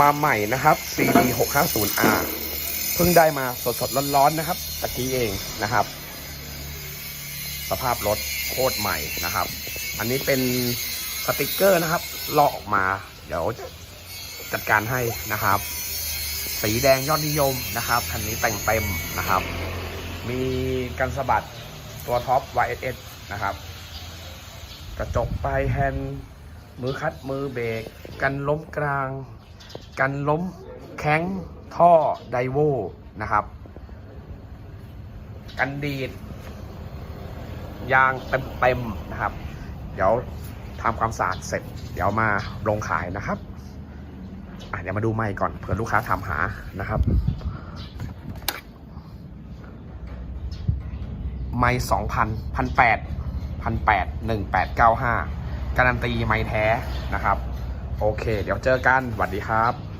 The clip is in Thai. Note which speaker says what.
Speaker 1: มาใหม่นะครับ CD 650R เพิ่งได้มาสดๆร้อนๆนะครับตะกี้เองนะครับ สภาพรถโคตรใหม่นะครับ อันนี้เป็นสติกเกอร์นะครับลอกออกมา เดี๋ยวจัดการให้นะครับ สีแดงยอดนิยมนะครับคันนี้แต่งเต็มนะครับ มีกันสะบัดตัวท็อป YSS นะครับ กระจกปลายแฮนด์มือคัดมือเบรกกันล้มกลาง กันล้มแข้งท่อไดโวนะครับ กันดีด ยางเต็มๆนะครับ เดี๋ยวทำความสะอาดเสร็จ เดี๋ยวมาลงขายนะครับเดี๋ยวมาดูไม่ก่อนเผื่อลูกค้าถามหานะครับ ไม่สองพันพันแปดพันแปดหนึ่งแปดเก้าห้าการันตีไม่แท้นะครับ โอเค เดี๋ยวเจอกันสวัสดีครับ